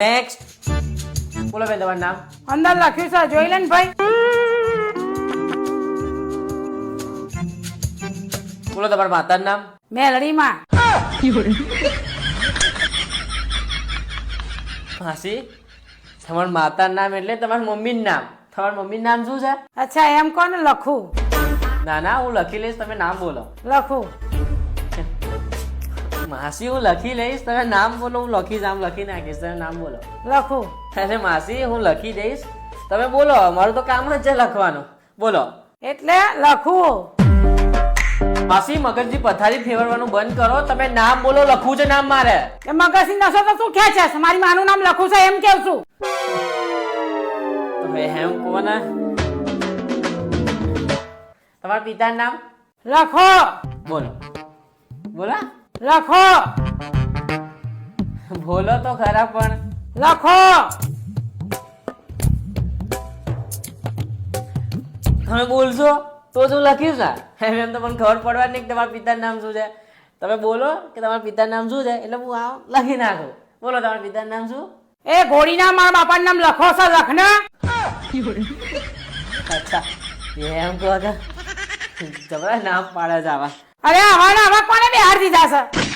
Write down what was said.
Next બોલો બેન તમારું નામ? અંદર લખ્યું છે જોઈ લે ને ભાઈ. બોલો તમારા માતાનું નામ? મેલડીમાં માસી તમારા માતાનું નામ એટલે તમારા મમ્મીનું નામ. તમારા મમ્મીનું નામ શું છે? અચ્છા એમ કોને લખું? ના ના હું લખી લઈશ તમે નામ બોલો. લખું. માસી હું લખી લઈશ તમે નામ બોલો હું લખીશ આમ લખી નાખીશ તમે નામ બોલો. લખું. અરે માસી હું લખી દઈશ. તમે બોલો મારું તો કામ જ છે લખવાનું. બોલો. એટલે લખવું માસી મગજની પથારી ફેરવવાનું બંધ કરો તમે નામ બોલો લખવું છે નામ મારે. એ મગજની નસો તો શું કહે છે? મારી માનું નામ લખું છે એમ કેવું છું. એમ કોને તમારા પિતાનું નામ? લખો. બોલો. બોલો. લખો બોલો તો ખરા પણ. લખો તમે બોલશો તો શું લખ્યું લખીશ એમ એમ તો મને ખબર પડવા નહીં કે તમારા પિતાનું નામ શું છે. તમે બોલો કે તમારા પિતાનું નામ શું છે એટલે હું આ લખી નાખું. બોલો તમારા પિતાનું નામ શું? એ ઘોડીના મારા બાપાનું નામ લખો સર લખના. અચ્છા. એમ કહો તમારા નામ પાડે છે આવા. અરે આવા આવા કોને બિહાર દીધા છે?